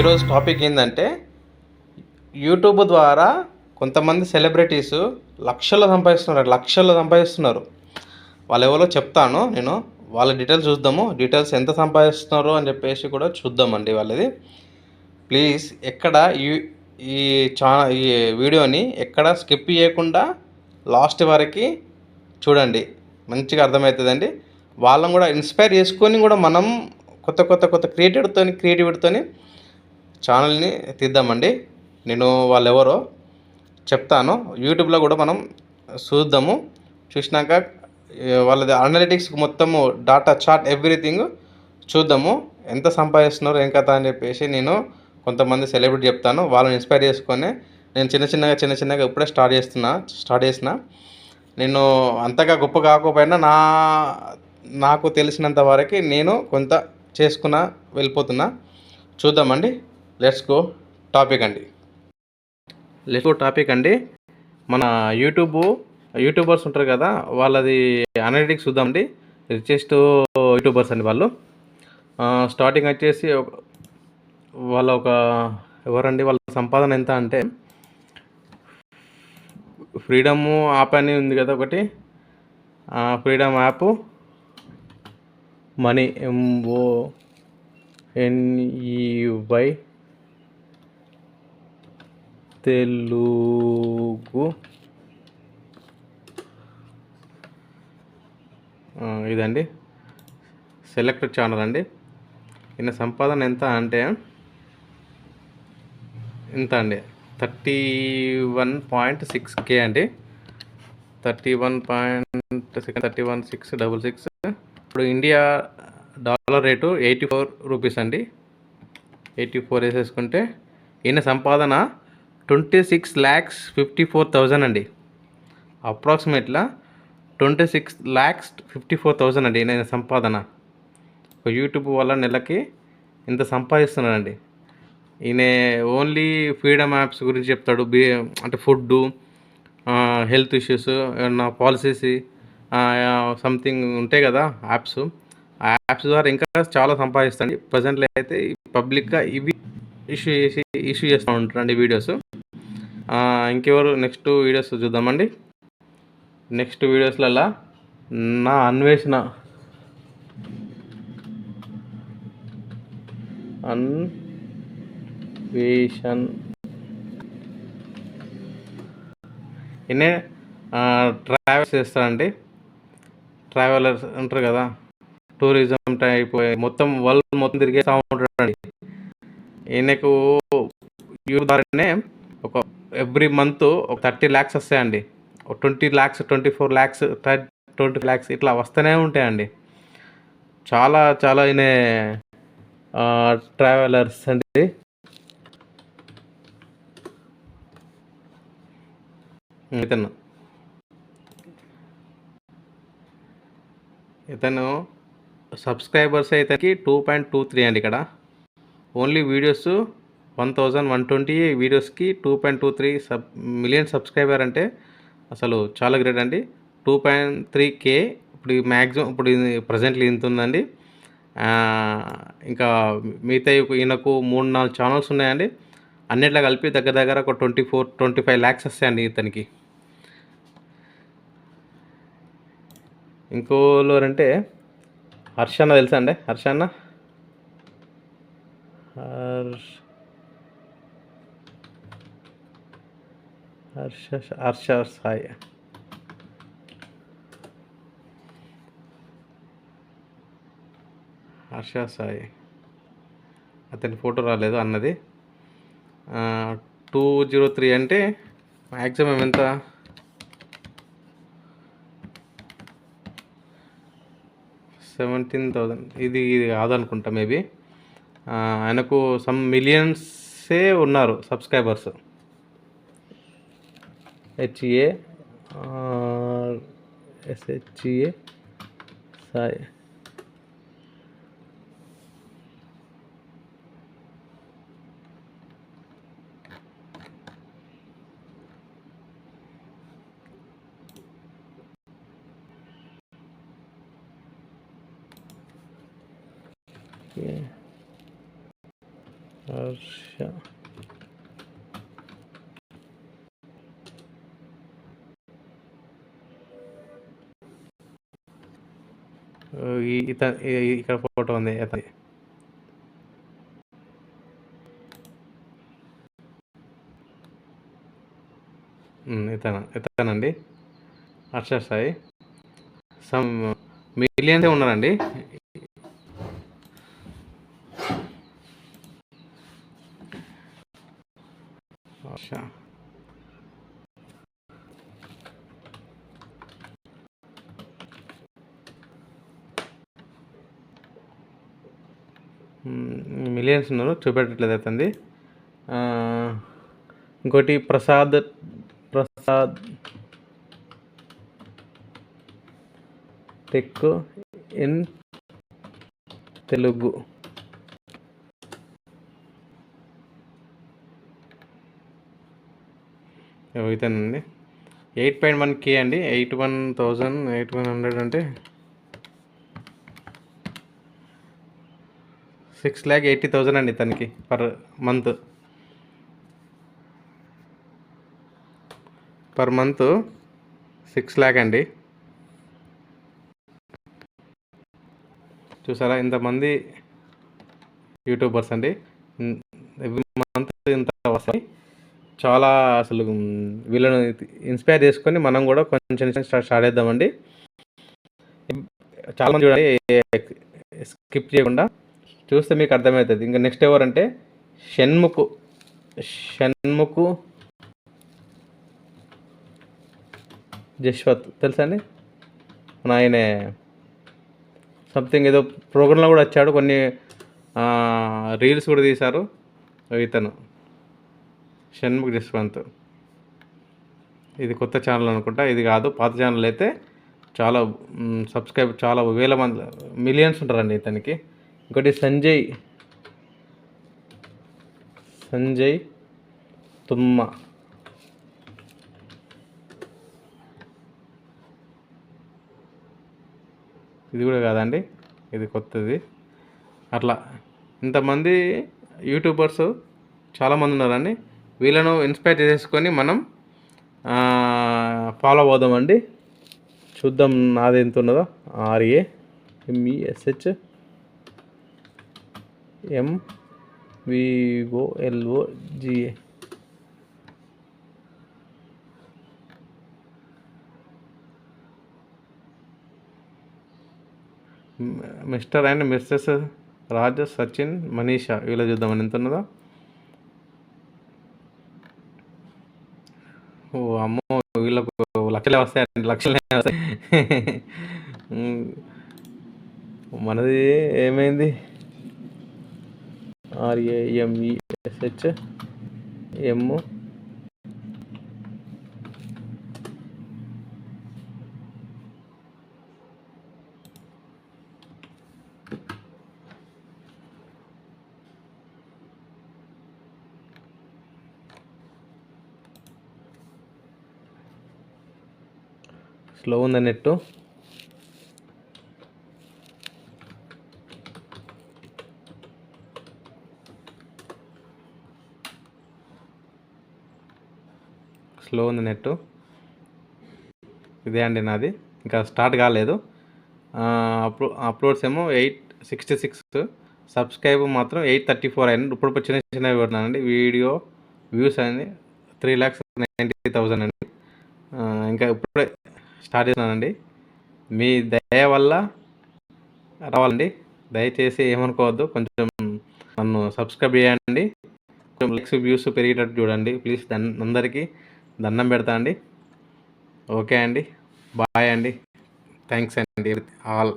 ఈరోజు టాపిక్ ఏంటంటే యూట్యూబ్ ద్వారా కొంతమంది సెలబ్రిటీస్ లక్షల్లో సంపాదిస్తున్నారు లక్షలు సంపాదిస్తున్నారు. వాళ్ళు ఎవరో చెప్తాను నేను వాళ్ళ డీటెయిల్స్ చూద్దాము డీటెయిల్స్ ఎంత సంపాదిస్తున్నారు అని చెప్పేసి కూడా చూద్దామండి వాళ్ళది. ప్లీజ్ ఎక్కడ ఈ ఈ చా ఈ వీడియోని ఎక్కడ స్కిప్ చేయకుండా లాస్ట్ వరకు చూడండి మంచిగా అర్థమవుతుందండి. వాళ్ళని కూడా ఇన్స్పైర్ చేసుకొని కూడా మనం కొత్త కొత్త కొత్త క్రియేటివ్తో క్రియేటివిటీతో ఛానల్ని తీద్దామండి. నేను వాళ్ళు ఎవరో చెప్తాను. యూట్యూబ్లో కూడా మనం చూద్దాము. చూసినాక వాళ్ళది అనలిటిక్స్ మొత్తము డాటా చార్ట్ ఎవ్రీథింగ్ చూద్దాము. ఎంత సంపాదిస్తున్నారు ఏం కథ అని చెప్పేసి నేను కొంతమంది సెలబ్రిటీ చెప్తాను. వాళ్ళని ఇన్స్పైర్ చేసుకొని నేను చిన్న చిన్నగా చిన్న చిన్నగా ఇప్పుడే స్టార్ట్ చేస్తున్నా స్టార్ట్ చేసిన. నేను అంతగా గొప్ప కాకపోయినా నా నాకు తెలిసినంత వరకు నేను కొంత చేసుకున్న వెళ్ళిపోతున్నా. చూద్దామండి. లెట్స్ గో టాపిక్ అండి. లెట్స్ గో టాపిక్ అండి. మన యూట్యూబ్ యూట్యూబర్స్ ఉంటారు కదా వాళ్ళది అనలిటిక్స్ చూద్దామండి రిచెస్ట్ యూట్యూబర్స్ అండి వాళ్ళు. స్టార్టింగ్ వచ్చేసి వాళ్ళ ఒక ఎవరండి వాళ్ళ సంపాదన ఎంత అంటే ఫ్రీడమ్ యాప్ అని ఉంది కదా ఒకటి. Freedom app money M O N E Y Telugu. ఇదండి. సెలెక్ట్ ఛానల్ అండి. ఈయన సంపాదన ఎంత అంటే ఎంత అండి. Thirty one point six K అండి. Thirty one point second thirty one six double six. ఇప్పుడు India dollar rate eighty four rupees అండి. ఎయిటీ ఫోర్ వేసేసుకుంటే ఈయన సంపాదన twenty six lakhs fifty four thousand అండి. అప్రాక్సిమేట్లా twenty six lakhs fifty four thousand అండి నేను సంపాదన. ఒక యూట్యూబ్ వల్ల నెలకి ఇంత సంపాదిస్తున్నాడండి ఈయన ఓన్లీ ఫ్రీడమ్ యాప్స్ గురించి చెప్తాడు బి అంటే ఫుడ్ హెల్త్ ఇష్యూస్ ఏమన్నా పాలసీస్ సంథింగ్ ఉంటాయి కదా యాప్స్. ఆ యాప్స్ ద్వారా ఇంకా చాలా సంపాదిస్తాండి ప్రజెంట్లో అయితే పబ్లిక్గా ఇవి ఇష్యూ చేసి ఇష్యూ చేస్తూ ఉంటారండి వీడియోస్. ఇంకెవరు నెక్స్ట్ వీడియోస్ చూద్దామండి. నెక్స్ట్ వీడియోస్లలో నా అన్వేషణ. అన్వేషణ్. ఈయనే ట్రావెల్స్ చేస్తారండి ట్రావెలర్స్ ఉంటారు కదా టూరిజం టైప్ మొత్తం వరల్డ్ మొత్తం తిరిగేస్తూ ఉంటాడండి ఈయనకు యూట్యూబ్ ద్వారానే ఎవ్రీ మంత్ ఒక థర్టీ ల్యాక్స్ వస్తాయండి. ఒక twenty lakhs twenty four lakhs twenty lakhs ఇట్లా వస్తూనే ఉంటాయండి. చాలా చాలా ఈయన ట్రావెలర్స్ అండి. ఇతను. ఇతను సబ్స్క్రైబర్స్ అయితే టూ పాయింట్ టూ త్రీ అండి ఇక్కడ. Only videos one thousand one twenty వీడియోస్కి two point two three sub million subscriber అంటే అసలు చాలా గ్రేట్ అండి. టూ పాయింట్ త్రీ కే ఇప్పుడు మ్యాక్సిమం ఇప్పుడు ప్రజెంట్లీ ఇంత ఉందండి. ఇంకా మిగతా ఈయనకు మూడు నాలుగు ఛానల్స్ ఉన్నాయండి. అన్నిట్లో కలిపి దగ్గర దగ్గర ఒక twenty four twenty five lakhs వస్తాయండి ఇతనికి. ఇంకోలోరంటే హర్షన్న తెలుసా అండి? హర్షన్న హర్ష హర్ష హర్ష సాయి హర్ష సాయి అతని ఫోటో రాలేదు అన్నది. టూ జీరో త్రీ అంటే మ్యాక్సిమం ఎంత? సెవెంటీన్ థౌజండ్ ఇది ఇది కాదనుకుంటా మేబీ. ఆయనకు సమ్ మిలియన్సే ఉన్నారు subscribers. H A S H A Sai Harsha ఈ- ఇత ఈ- ఇక్కడ ఫోటో ఉంది ఇతని ఇతను ఇతనండి? అక్షర్ సాయి. సమ్ మిలియన్సే ఉన్నారండి హర్ష మిలియన్స్ ఉన్నారు చూపెట్టట్లేదు అవుతుంది ఇంకోటి ప్రసాద్ ప్రసాద్ టెక్ ఇన్ తెలుగు. ఇతనండి ఎయిట్ పాయింట్ వన్ కే అండి eight one thousand eight one hundred అంటే సిక్స్ ల్యాక్ ఎయిటీ థౌజండ్ అండి తనకి per month. Per month six lakh అండి. చూసారా ఇంతమంది యూట్యూబర్స్ అండి. ఎవ్రీ మంత్ ఇంత వస్తాయి. చాలా అసలు వీళ్ళను ఇన్స్పైర్ చేసుకొని మనం కూడా కొంచెం స్టార్ట్ స్టార్ట్ చేద్దామండి. చాలామంది చూడండి స్కిప్ చేయకుండా చూస్తే మీకు అర్థమవుతుంది. ఇంకా నెక్స్ట్ ఎవరంటే షణ్ముఖు. షణ్ముఖు జశ్వత్. తెలుసా అండి? మన ఆయనే సంథింగ్ ఏదో ప్రోగ్రాంలో కూడా వచ్చాడు. కొన్ని రీల్స్ కూడా తీశారు ఇతను. షణ్ముఖ్ జశ్వంత్. ఇది కొత్త ఛానల్ అనుకుంటా. ఇది కాదు పాత ఛానల్ అయితే చాలా సబ్స్క్రైబ్ చాలా వేల మంది మిలియన్స్ ఉంటారండి ఇతనికి. ఇంకోటి సంజయ్. సంజయ్ తుమ్మ. ఇది కూడా కాదండి ఇది కొత్తది. అట్లా. ఇంతమంది యూట్యూబర్స్ చాలామంది ఉన్నారండి. వీళ్ళను ఇన్స్పైర్ చేసుకొని మనం ఫాలో అవుదామండి. చూద్దాం నాది ఎంత ఉన్నదో. R A M E S H M V O L O G A Mr and Mrs Raja Sachin Manisha వీళ్ళ చూద్దామని ఎంత ఉన్నదా ఓ అమ్మో వీళ్ళకు లక్షలే వస్తాయండి లక్షలే వస్తాయి. మనది ఏమైంది? R A M E S H M slow ఉంది నెట్టు? స్లో ఉంది నెట్. ఇదే అండి నాది. ఇంకా స్టార్ట్ కాలేదు. అప్లో అప్లోడ్స్ ఏమో ఎయిట్ సిక్స్టీ సిక్స్ సబ్స్క్రైబ్ మాత్రం ఎయిట్ థర్టీ ఫోర్ అయింది ఇప్పుడు చిన్న చిన్నవి పెడుతున్నానండి వీడియో వ్యూస్ అనేది త్రీ ల్యాక్స్ నైంటీ థౌజండ్ అండి. ఇంకా ఇప్పుడే స్టార్ట్ చేస్తున్నానండి. మీ దయ వల్ల రావాలండి. దయచేసి ఏమనుకోవద్దు. కొంచెం నన్ను సబ్స్క్రైబ్ చేయండి. కొంచెం లైక్స్ వ్యూస్ పెరిగేటట్టు చూడండి. ప్లీజ్ అందరికీ దండం పెడతా అండి. ఓకే అండి. బాయ్ అండి. థ్యాంక్స్ అండి. ఆల్.